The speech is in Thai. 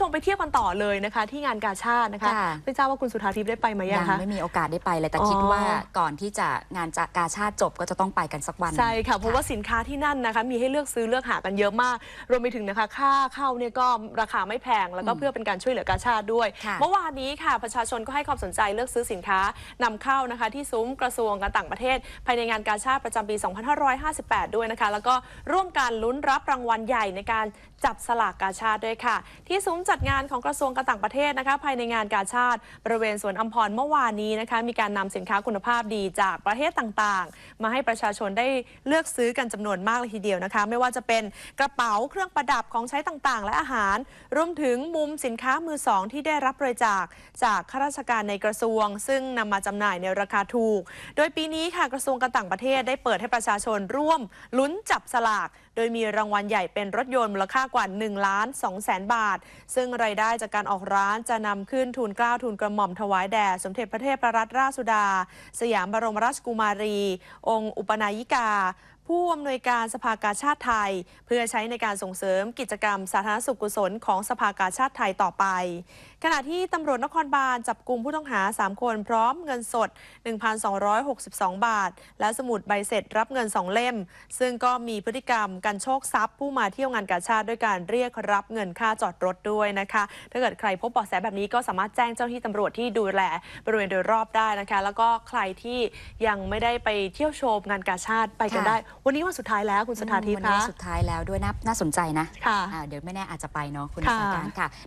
ชมไปเที่ยวกันต่อเลยนะคะ ที่งานกาชาตินะคะค่ะ ไม่ทราบว่าคุณสุธาทิพย์ได้ไปไหมยัยังงคะ ไม่มีโอกาสได้ไปเลยแต่อ๋อ คิดว่าก่อนที่จะงานจะกาชาติจบก็จะต้องไปกันสักวัน ใช่ค่ะเพราะว่าสินค้าที่นั่นนะคะ มีให้เลือกซื้อเลือกหากันเยอะมาก รวมไปถึงนะคะ ค่าเข้าเนี่ยก็ราคาไม่แพงแล้วก็อืมเพื่อเป็นการช่วยเหลือกาชาติด้วย ค่ะเมื่อวานนี้ค่ะประชาชนก็ให้ความสนใจเลือกซื้อสินค้านำเข้านะคะ ที่ซุ้มกระทรวงการต่างประเทศ ภายในงานกาชาติประจำปี 2558 ด้วยนะคะ แล้วก็ร่วมการลุ้นรับรางวัลใหญ่ในการจับสลากกาชาติด้วยค่ะ ที่ซุ้มจัดงานของกระทรวงการต่างประเทศนะคะ ภายในงานกาชาติ บริเวณสวนอัมพรเมื่อวานนี้นะคะ มีการนำสินค้าคุณภาพดีจากประเทศต่างๆ มาให้ประชาชนได้เลือกซื้อกันจำนวนมากเลยทีเดียวนะคะ ไม่ว่าจะเป็นกระเป๋าเครื่องประดับของใช้ต่างๆ และอาหาร รวมถึงมุมสินค้ามือสองที่ได้รับบริจาคจากข้าราชการในกระทรวง ซึ่งนำมาจำหน่ายในราคาถูก โดยปีนี้ค่ะกระทรวงการต่างประเทศได้เปิดให้ประชาชนร่วมลุ้นจับสลาก โดยมีรางวัลใหญ่เป็นรถยนต์มูลค่ากว่า1ล้าน2แสนบาท ซึ่งรายได้จากการออกร้านจะนำขึ้นทุนกล้าวทุนกระหม่อมถวายแด่สมเด็จพระเทพรัตนราชสุดา สยามบรมราชกุมารี องค์อุปนายิกา ผู้อำนวยการสภากาชาติไทย เพื่อใช้ในการส่งเสริมกิจกรรมสาธารณสุขกุศลของสภากาชาติไทยต่อไป ขณะที่ตำรวจนครบาลจับกลุ่มผู้ต้องหา 3 คนพร้อมเงินสด 1,262 บาท และสมุดใบเสร็จรับเงิน 2 เล่ม ซึ่งก็มีพฤติกรรมการโชคทรัพย์ ผู้มาเที่ยวงานกาชาติด้วยการเรียกรับเงินค่าจอดรถด้วยนะคะ ถ้าเกิดใครพบเบาะแสแบบนี้ก็สามารถแจ้งเจ้าหน้าที่ตำรวจที่ดูแลบริเวณโดยรอบได้นะคะ แล้วก็ใครที่ยังไม่ได้ไปเที่ยวชมงานกาชาติไปกันได้วันนี้วันสุดท้ายแล้วคุณสถาทิพย์วันนี้คะสุดท้ายแล้วด้วยนะน่าสนใจนะค่ะ อ่าเดี๋ยวไม่แน่อาจจะไปเนาะคุณค่ะสาการค่ะ